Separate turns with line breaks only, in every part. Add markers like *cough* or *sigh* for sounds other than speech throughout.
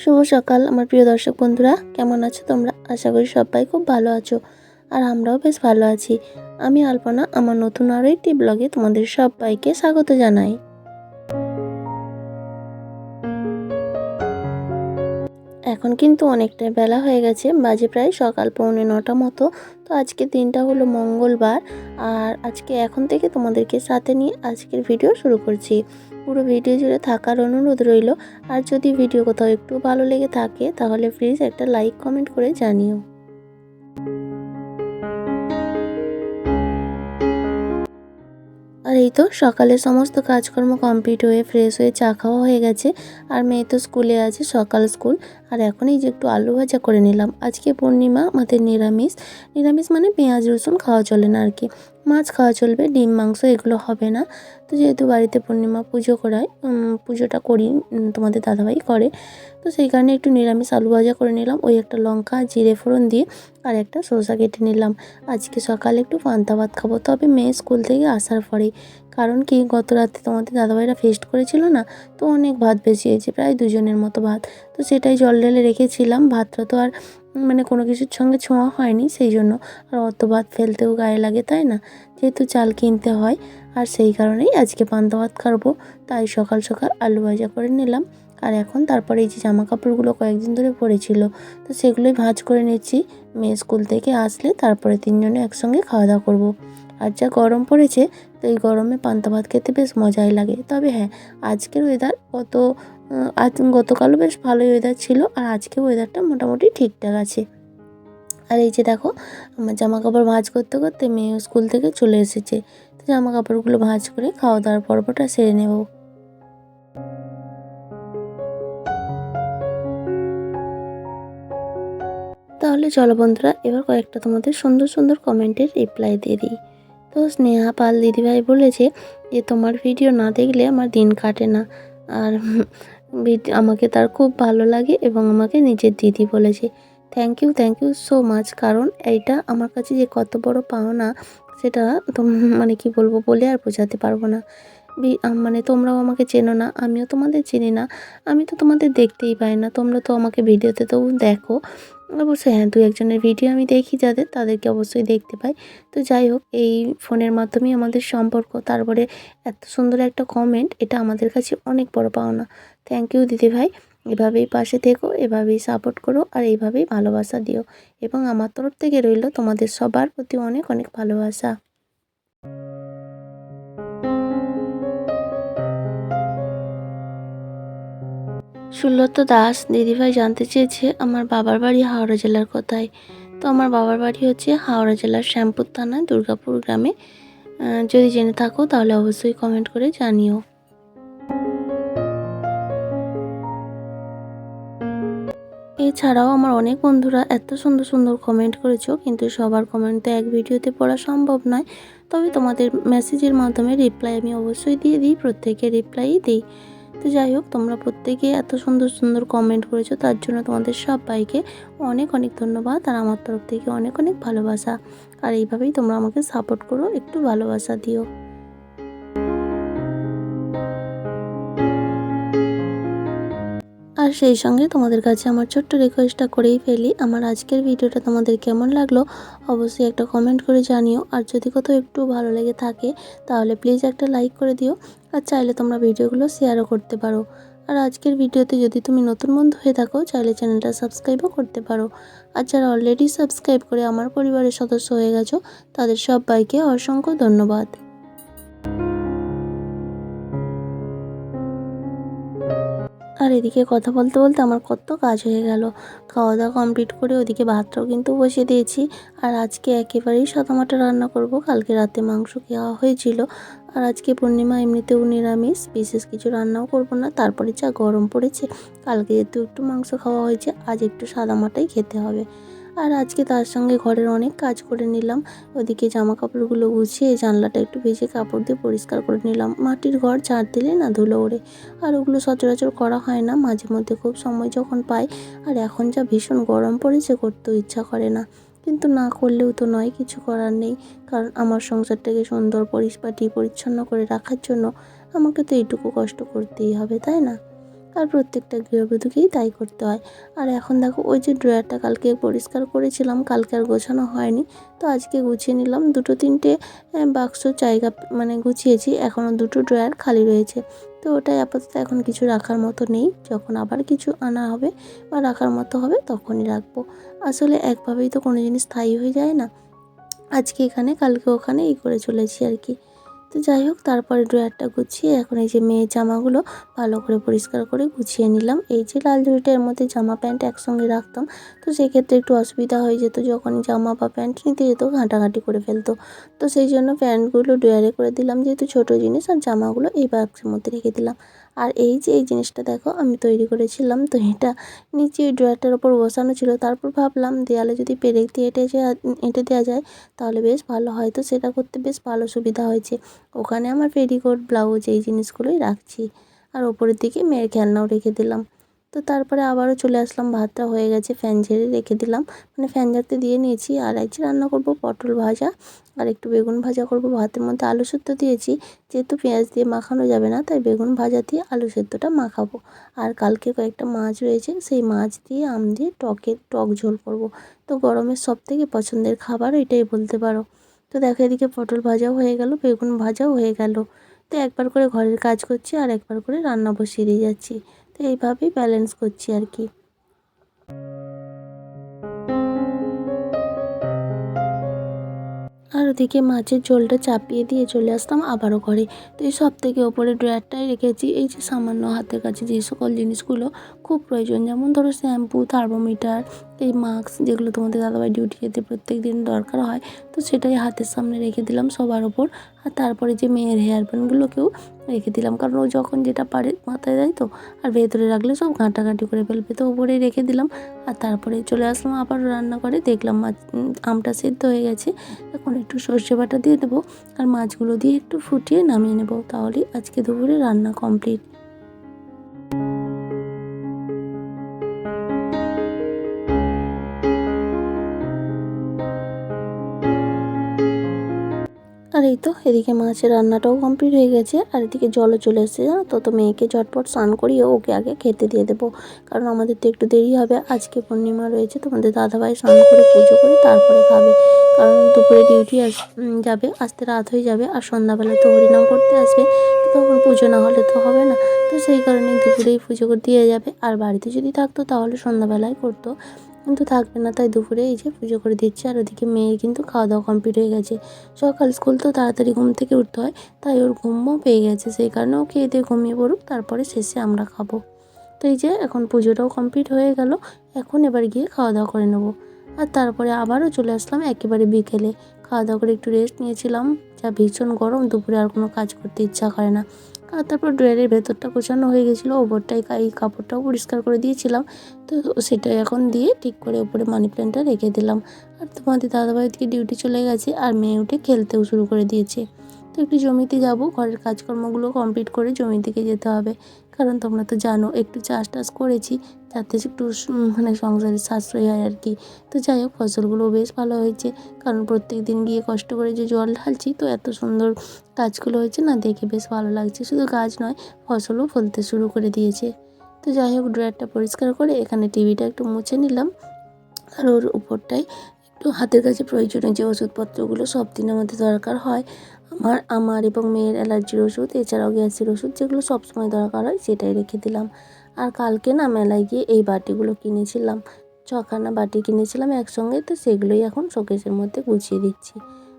শুভ সকাল, আমার প্রিয় দর্শক বন্ধুরা। কেমন আছো তোমরা? আশা করি সবাই খুব ভালো আছো, আর আমরাও বেশ ভালো আছি। আমি আলপনা, আমার নতুন আরও একটি ব্লগে তোমাদের সবাইকে স্বাগত জানাই। এখন কিন্তু অনেকটা বেলা হয়ে গেছে, বাজে প্রায় সকাল পৌনে নটা মতো। তো আজকে দিনটা হলো মঙ্গলবার, আর আজকে এখন থেকে তোমাদেরকে সাথে নিয়ে আজকের ভিডিও শুরু করছি। পুরো ভিডিও জুড়ে থাকার অনুরোধ রইল। আর যদি ভিডিও কোথাও একটু ভালো লেগে থাকে, তাহলে প্লিজ একটা লাইক কমেন্ট করে জানিও। আর এই তো সকালে সমস্ত কাজকর্ম কমপ্লিট হয়ে ফ্রেশ হয়ে চা খাওয়া হয়ে গেছে। আর মেয়ে তো স্কুলে আছে, সকাল স্কুল আর এখন এই যে একটু আলু ভাজা করে নিলাম। আজকে পূর্ণিমা, আমাদের নিরামিষ। নিরামিষ মানে পেঁয়াজ, রসুন খাওয়া চলে না আর কি মাছ খাওয়া চলবে, ডিম, মাংস এগুলো হবে না। তো যেহেতু বাড়িতে পূর্ণিমা পুজো করায় পুজোটা করি তোমাদের দাদাভাই করে। তো সেই কারণে একটু নিরামিষ আলু ভাজা করে নিলাম। ওই একটা লঙ্কা, জিরে ফোড়ন দিয়ে আর একটা শসা কেটে নিলাম। আজকে সকালে একটু পান্তা ভাত খাব। তবে মেয়ে স্কুল থেকে আসার পরেই কারণ কি গত রাতে তোমাদের দাদাভাইরা ফেস্ট করেছিল না, তো অনেক ভাত বেশি হয়েছে প্রায় দুজনের মতো ভাত। তো সেটাই জল ঢেলে রেখেছিলাম, ভাতটা তো আর মানে কোনো কিছুর সঙ্গে ছোঁয়া হয়নি সেই জন্য। আর অত ভাত ফেলতেও গায়ে লাগে, তাই না? যেহেতু চাল কিনতে হয়, আর সেই কারণেই আজকে পান্তা ভাত খাব তাই সকাল সকাল আলু ভাজা করে নিলাম। আর এখন তারপরে এই যে জামা কাপড়গুলো কয়েকদিন ধরে পড়েছিল, তো সেগুলোই ভাঁজ করে নিচ্ছি। মেয়ে স্কুল থেকে আসলে তারপরে তিনজনে একসঙ্গে খাওয়া দাওয়া করব। আর যা গরম পড়েছে, তো এই গরমে পান্তা ভাত খেতে বেশ মজাই লাগে। তবে হ্যাঁ আজকের ওয়েদার কত আজ গতকালও বেশ ভালোই ওয়েদার ছিল আর আজকে ওয়েদারটা মোটামুটি ঠিকঠাক আছে। আর এই যে দেখো, আমার জামা কাপড় ভাঁজ করতে করতে মেয়ে স্কুল থেকে চলে এসেছে। তো জামা কাপড়গুলো ভাঁজ করে খাওয়া দাওয়ার পর্বটা সেরে নেব। তাহলে চলো বন্ধুরা, এবার কয়েকটা তোমাদের সুন্দর সুন্দর কমেন্টের রিপ্লাই দিয়ে দিই। তো স্নেহা পাল দিদিভাই বলেছে যে, তোমার ভিডিও না দেখলে আমার দিন কাটে না। আর *laughs* আমাকে তার খুব ভালো লাগে এবং আমাকে নিজের দিদি বলেছে। Thank you thank you so much কারণ এইটা আমার কাছে যে কত বড় পাওনা, সেটা তো মানে কি বলব, বলে আর বোঝাতে পারব না। মানে তোমরাও আমাকে চেনো না, আমিও তোমাদের চিনি না, আমি তো তোমাদের দেখতেই পাই না, তোমরা তো আমাকে ভিডিওতে তো দেখো। অবশ্যই হ্যাঁ দু একজনের ভিডিও আমি দেখি যাদের, তাদেরকে অবশ্যই দেখতে পাই। তো যাই হোক, এই ফোনের মাধ্যমেই আমাদের সম্পর্ক, তারপরে এত সুন্দর একটা কমেন্ট এটা আমাদের কাছে অনেক বড় পাওনা। থ্যাংক ইউ দিদি ভাই, এভাবেই পাশে থেকো, এভাবেই সাপোর্ট করো, আর এইভাবেই ভালোবাসা দিও। এবং আমার তরফ থেকে রইল তোমাদের সবার প্রতি অনেক অনেক ভালোবাসা। সুলত দাস দিদিভাই জানতে চেয়েছে আমার বাবার বাড়ি হাওড়া জেলার কোথায়। তো আমার বাবার বাড়ি হচ্ছে হাওড়া জেলার শ্যামপুর থানায় দুর্গাপুর গ্রামে। যদি জেনে থাকো তাহলে অবশ্যই কমেন্ট করে জানিও। এছাড়াও আমার অনেক বন্ধুরা এত সুন্দর সুন্দর কমেন্ট করেছ, কিন্তু সবার কমেন্ট তো এক ভিডিওতে পড়া সম্ভব নয়। তবে তোমাদের মেসেজের মাধ্যমে রিপ্লাই আমি অবশ্যই দিয়ে দিই প্রত্যেকে রিপ্লাই দিই। তো যাই হোক, তোমরা প্রত্যেকে এত সুন্দর সুন্দর কমেন্ট করেছ, তার জন্য তোমাদের সবাইকে অনেক অনেক ধন্যবাদ আর আমার তরফ থেকে অনেক অনেক ভালোবাসা। আর এইভাবেই তোমরা আমাকে সাপোর্ট করো, একটু ভালোবাসা দিও। আর সেই সঙ্গে তোমাদের কাছে আমার ছোট্ট রিকোয়েস্টটা করেই ফেলি, আমার আজকের ভিডিওটা তোমাদের কেমন লাগল অবশ্যই একটা কমেন্ট করে জানিও। আর যদি কোথাও একটু ভালো লেগে থাকে, তাহলে প্লিজ একটা লাইক করে দিও। আর চাইলে তোমরা ভিডিওগুলো শেয়ারও করতে পারো। আর আজকের ভিডিওতে যদি তুমি নতুন বন্ধু হয়ে থাকো, চাইলে চ্যানেলটা সাবস্ক্রাইবও করতে পারো। আর যারা অলরেডি সাবস্ক্রাইব করে আমার পরিবারের সদস্য হয়ে গেছো, তাদের সব বাইকে অসংখ্য ধন্যবাদ। আর এদিকে কথা বলতে বলতে আমার কত কাজ হয়ে গেল। খাওয়া দাওয়া কমপ্লিট করে ওদিকে ভাতটাও কিন্তু বসিয়ে দিয়েছি। আর আজকে একেবারেই সাদামাটা রান্না করব। কালকে রাতে মাংস খাওয়া হয়েছিল। আর আজকে পূর্ণিমা, এমনিতেও নিরামিষ, বিশেষ কিছু রান্নাও করব না। তারপরে যা গরম পড়েছে, কালকে যেহেতু একটু মাংস খাওয়া হয়েছে, আজ একটু সাদামাটাই খেতে হবে। আর আজকে তার সঙ্গে ঘরের অনেক কাজ করে নিলাম। ওদিকে জামা কাপড়গুলো গুছিয়ে জানলাটা একটু ভেজে কাপড় দিয়ে পরিষ্কার করে নিলাম। মাটির ঘর ঝাড় দিলে না ধুলো ওড়ে। আর ওগুলো সচরাচর করা হয় না, মাঝে মধ্যে খুব সময় যখন পাই। আর এখন যা ভীষণ গরম পড়েছে, করতেও ইচ্ছা করে না। কিন্তু না করলেও তো নয়, কিছু করার নেই। কারণ আমার সংসারটাকে সুন্দর পরিষ্পাটি পরিচ্ছন্ন করে রাখার জন্য আমাকে তো এইটুকু কষ্ট করতেই হবে, তাই না? আর প্রত্যেকটা গৃহবধূকেই তাই করতে হয়। আর এখন দেখো, ওই যে ড্রয়ারটা কালকে পরিষ্কার করেছিলাম, কালকে আর গোছানো হয়নি। তো আজকে গুছিয়ে নিলাম। দুটো তিনটে বাক্স জায়গা মানে গুছিয়েছি। এখনও দুটো ড্রয়ার খালি রয়েছে। তো ওটাই আপাতত এখন কিছু রাখার মতো নেই। যখন আবার কিছু আনা হবে বা রাখার মতো হবে তখনই রাখব। আসলে একভাবেই তো কোনো জিনিস স্থায়ী হয়ে যায় না। আজকে এখানে, কালকে ওখানে, এই করে চলেছি আর কি। তো যাই হোক, তারপরে ড্রয়ারটা গুছিয়ে এখন এই যে মেয়ের জামাগুলো ভালো করে পরিষ্কার করে গুছিয়ে নিলাম। এই যে লাল জুড়িটার মধ্যে জামা প্যান্ট একসঙ্গে রাখতাম। তো সেক্ষেত্রে একটু অসুবিধা হয়ে যেত যখন জামা বা প্যান্ট নিতে যেত, ঘাঁটাঘাঁটি করে ফেলতো। তো সেই জন্য প্যান্টগুলো ড্রয়ারে করে দিলাম, যেহেতু ছোটো জিনিস, আর জামাগুলো এই বাক্সের মধ্যে রেখে দিলাম। আর এই যে এই জিনিসটা দেখো, আমি তৈরি করেছিলাম। তো এটা নিচে ড্রয়ারটার ওপর বসানো ছিল। তারপর ভাবলাম দেয়ালে যদি পেরেক দিয়ে এঁটে এঁটে দেওয়া যায়, তাহলে বেশ ভালো হয়। তো সেটা করতে বেশ ভালো সুবিধা হয়েছে। ওখানে আমার পেটিকোট ব্লাউজ এই জিনিসগুলোই রাখছি। আর ওপরের দিকে মেয়ের খেলনাও রেখে দিলাম। তো তারপরে আবারও চলে আসলাম, ভাতটা হয়ে গেছে, ফ্যান ঝেড়ে রেখে দিলাম। মানে ফ্যান ঝাড়তে দিয়ে নিয়েছি, আর আজকে রান্না করব পটল ভাজা, আর একটু বেগুন ভাজা করব। ভাতের মধ্যে আলু সেদ্ধ দিয়েছি, যেহেতু পেঁয়াজ দিয়ে মাখানো যাবে না, তাই বেগুন ভাজা দিয়ে আলু সেদ্ধটা মাখাবো। আর কালকে কয়েকটা মাছ রয়েছে, সেই মাছ দিয়ে আম দিয়ে টকের টক ঝোল করব। তো গরমের সব থেকে পছন্দের খাবার এটাই বলতে পারো। তো দেখো এদিকে পটল ভাজাও হয়ে গেল, বেগুন ভাজাও হয়ে গেল। তো একবার করে ঘরের কাজ করছি, আর একবার করে রান্না বসিয়ে দিয়ে যাচ্ছি। তো এইভাবেই ব্যালেন্স করছি আর কি। আর ওদিকে মাছের ঝোলটা চাপিয়ে দিয়ে চলে আসতাম আবারও ঘরে। তো এই সব থেকে ওপরে ড্রয়ারটাই রেখেছি, এই যে সামান্য হাতের কাছে যে সকল জিনিসগুলো খুব প্রয়োজন। যেমন ধরো শ্যাম্পু, থার্মোমিটার, এই মাস্ক যেগুলো তোমাদের দাদাভাই ডিউটি যেতে প্রত্যেক দিন দরকার হয়, তো সেটাই হাতের সামনে রেখে দিলাম সবার ওপর। আর তারপরে যে মেয়ের হেয়ার ব্যান্ডগুলোকেও রেখে দিলাম। কারণ ও যখন যেটা পারে মাথায় দেয় তো, আর ভেতরে রাখলে সব ঘাঁটাঘাঁটি করে ফেলবে। তো ওপরেই রেখে দিলাম। আর তারপরে চলে আসলাম, আবার রান্না করে দেখলাম মাছ আমটা সেদ্ধ হয়ে গেছে। এখন একটু সর্ষে বাটা দিয়ে দেবো। আর মাছগুলো দিয়ে একটু ফুটিয়ে নামিয়ে নেব। তাহলে আজকে দুপুরে রান্না কমপ্লিট তো এদিকে মাছের রান্নাটাও কমপ্লিট হয়ে গেছে। আর এদিকে জলও চলে এসেছে, জানো তো? তো মেয়েকে ঝটপট স্নান করিয়ে ওকে আগে খেতে দিয়ে দেবো। কারণ আমাদের তো একটু দেরি হবে। আজকে পূর্ণিমা রয়েছে তোমাদের দাদাভাই স্নান করে পুজো করে তারপরে খাবে। কারণ দুপুরে ডিউটি আস যাবে, আসতে রাত হয়ে যাবে আর সন্ধ্যাবেলা তো হরিনাম করতে আসবে। তখন পুজো না হলে তো হবে না। তো সেই কারণেই দুপুরেই পুজো দিয়ে যাবে। আর বাড়িতে যদি থাকতো তাহলে সন্ধ্যাবেলায় করতো। কিন্তু থাকবে না। তাই দুপুরে এই যে পুজো করে দিচ্ছে। আর ওদিকে মেয়ের কিন্তু খাওয়া দাওয়া কমপ্লিট হয়ে গেছে। সকাল স্কুল তো তাড়াতাড়ি ঘুম থেকে উঠতে হয়। তাই ওর ঘুমও পেয়ে গেছে। সেই কারণে ও খেয়ে দিয়ে ঘুমিয়ে পড়ুক। তারপরে শেষে আমরা খাব। তো এই যে এখন পুজোটাও কমপ্লিট হয়ে গেল। এখন এবার গিয়ে খাওয়া দাওয়া করে নেব। আর তারপরে আবারও চলে আসলাম একেবারে বিকেলে। খাওয়া দাওয়া করে একটু রেস্ট নিয়েছিলাম। যা ভীষণ গরম। দুপুরে আর কোনো কাজ করতে ইচ্ছা করে না। আর তারপর ড্রয়ারের ভেতরটা গোছানো হয়ে গেছিল, ওপরটাই এই কাপড়টাও পরিষ্কার করে দিয়েছিলাম। তো সেটা এখন দিয়ে ঠিক করে ওপরে মানি প্ল্যান্টটা রেখে দিলাম। আর তোমাদের দাদাভাই ডিউটি চলে গেছে আর মেয়ে উঠে খেলতেও শুরু করে দিয়েছে। তো একটু জমিতে যাব, ঘরের কাজকর্মগুলো কমপ্লিট করে জমির দিকে যেতে হবে। কারণ তোমরা তো জানো, একটু চাষ টাস করেছি যাতে একটু মানে সংসারের সাশ্রয় হয় আর কি। তো যাই হোক, ফসলগুলো বেশ ভালো হয়েছে, কারণ প্রত্যেক দিন গিয়ে কষ্ট করে যে জল ঢালছি, তো এত সুন্দর গাছগুলো হয়েছে না, দেখে বেশ ভালো লাগছে। শুধু গাছ নয়, ফসলও ফলতে শুরু করে দিয়েছে। তো যাই হোক, ড্রয়ারটা পরিষ্কার করে এখানে টিভিটা একটু মুছে নিলাম। আর ওর উপরটাই একটু হাতের কাছে প্রয়োজনীয় যে ওষুধপত্রগুলো সব দিনের মধ্যে দরকার হয় আমার আমার এবং মেয়ের অ্যালার্জির ওষুধ, এছাড়াও গ্যাসের ওষুধ যেগুলো সবসময় দরকার হয় সেটাই রেখে দিলাম। আর কালকে না মেলায় গিয়ে এই বাটিগুলো কিনেছিলাম। ছখানা বাটি কিনেছিলাম একসঙ্গে, তো সেগুলোই এখন শোকেসের মধ্যে গুছিয়ে দিচ্ছি।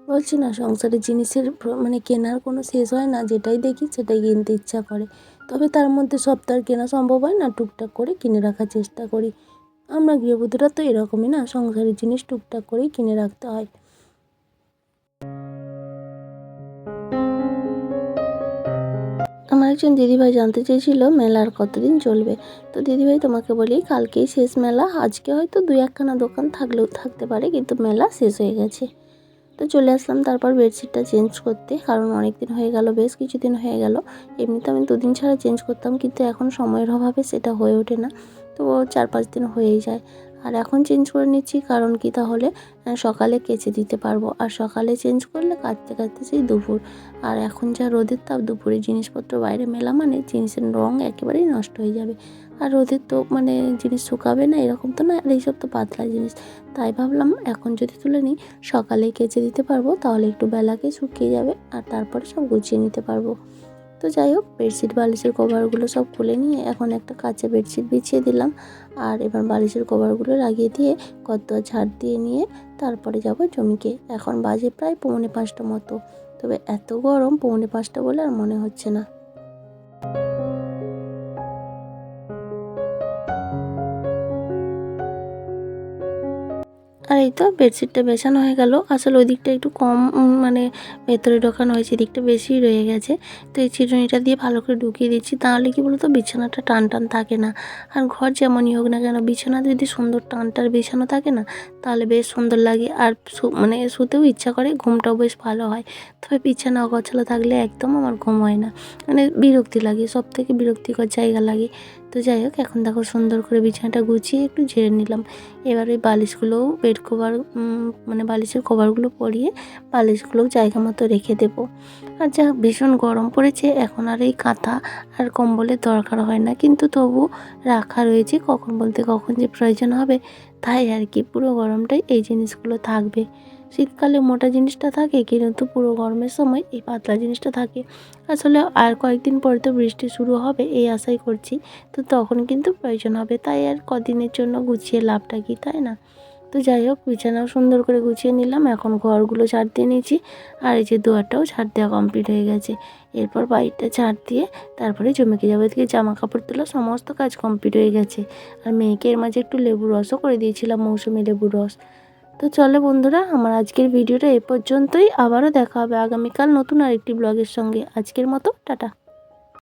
বলছি না সংসারের জিনিসের মানে কেনার কোনো শেষ হয় না, যেটাই দেখি সেটাই কিনতে ইচ্ছা করে। তবে তার মধ্যে সব তো কেনা সম্ভব হয় না, টুকটাক করে কিনে রাখার চেষ্টা করি। আমরা গৃহবধূরা তো এরকমই না, সংসারের জিনিস টুকটাক করেই কিনে রাখতে হয়। একজন দিদিভাই জানতে চেয়েছিল মেলার কতদিন চলবে। তো দিদিভাই তোমাকে বলি, কালকেই শেষ মেলা, আজকে হয়তো দুই একখানা দোকান থাকলেও থাকতে পারে, কিন্তু মেলা শেষ হয়ে গেছে। তো চলে আসলাম, তারপর বেডশিটটা চেঞ্জ করতে, কারণ অনেক দিন হয়ে গেল, বেশ কিছুদিন হয়ে গেল। এমনিতে আমি দুদিন ছাড়া চেঞ্জ করতাম, কিন্তু এখন সময়ের অভাবে সেটা হয়ে ওঠে না। তো চার পাঁচ দিন হয়েই যায়। আর এখন চেঞ্জ করে নিচ্ছি কারণ কি? তাহলে সকালে কেচে দিতে পারব। আর সকালে চেঞ্জ করলে কাটতে কাটতে সেই দুপুর। আর এখন যা রোদের তাপ, দুপুরে জিনিসপত্র বাইরে মেলা মানে জিনিসের রং একেবারেই নষ্ট হয়ে যাবে। আর রোদের তো মানে জিনিস শুকাবে না, এরকম তো না, আর এইসব তো পাতলা জিনিস। তাই ভাবলাম এখন যদি তুলে নিই, সকালেই কেচে দিতে পারব, তাহলে একটু বেলাকে শুকিয়ে যাবে, আর তারপরে সব গুছিয়ে নিতে পারব। তো যাই হোক বেডশিট বালিশের কভারগুলো সব খুলে নিয়ে এখন একটা কাঁচা বেডশিট বিছিয়ে দিলাম। আর এবার বালিশের কভারগুলো লাগিয়ে দিয়ে কত ঝাড় দিয়ে নিয়ে তারপরে যাব জমিকে। এখন বাজে প্রায় পৌনে পাঁচটা মতো। তবে এত গরম পৌনে পাঁচটা বলে আর মনে হচ্ছে না। এই তো বেডশিটটা বেছানো হয়ে গেল। আসলে ওই দিকটা একটু কম মানে ভেতরে ঢোকানো হয়েছে এদিকটা বেশি রয়ে গেছে। তো এই চিরুনিটা দিয়ে ভালো করে ঢুকিয়ে দিচ্ছি। তাহলে কি বলতো, বিছানাটা টান টান থাকে না। আর ঘর যেমনই হোক না কেন, বিছানা যদি সুন্দর টান টান বিছানো থাকে না, তাহলে বেশ সুন্দর লাগে। আর মানে শুতেও ইচ্ছা করে, ঘুমটাও বেশ ভালো হয়। তবে বিছানা অগোছালো থাকলে একদম আমার ঘুম হয় না। মানে বিরক্তি লাগে সব থেকে বিরক্তিকর জায়গা লাগে। যাই হোক, এখন দেখো সুন্দর করে বিছানাটা গুছিয়ে একটু ঝেড়ে নিলাম। এবার ওই বালিশগুলোও বেড কভার মানে বালিশের কভারগুলো পরিয়ে বালিশগুলোও জায়গা মতো রেখে দেবো। আর যা ভীষণ গরম পড়েছে, এখন আর এই কাঁথা আর কম্বলের দরকার হয় না। কিন্তু তবু রাখা রয়েছে, কখন বলতে কখন যে প্রয়োজন হবে, তাই আর কি, পুরো গরমটাই এই জিনিসগুলো থাকবে। শীতকালে মোটা জিনিসটা থাকে, কিন্তু পুরো গরমের সময় এই পাতলা জিনিসটা থাকে। আসলে আর কয়েকদিন পরে তো বৃষ্টি শুরু হবে, এই আশাই করছি। তো তখন কিন্তু প্রয়োজন হবে, তাই আর কদিনের জন্য গুছিয়ে লাভটা কি, তাই না? তো যাই হোক, বিছানাও সুন্দর করে গুছিয়ে নিলাম, এখন ঘরগুলো ঝাড় দিয়ে নিয়েছি। আর এই যে দুয়ারটাও ঝাড় দেওয়া কমপ্লিট হয়ে গেছে। এরপর বাড়িটা ঝাড় দিয়ে তারপরে জমিকে যাব, এদিকে জামা কাপড় তোলা সমস্ত কাজ কমপ্লিট হয়ে গেছে। আর মেয়েকে এর মাঝে একটু লেবু রসও করে দিয়েছিলাম, মৌসুমি লেবুর রস। তো চলে বন্ধুরা, আমার আজকের ভিডিওটা এ পর্যন্তই। আবারও দেখা হবে আগামীকাল নতুন আরেকটি ব্লগের সঙ্গে। আজকের মতো, টাটা।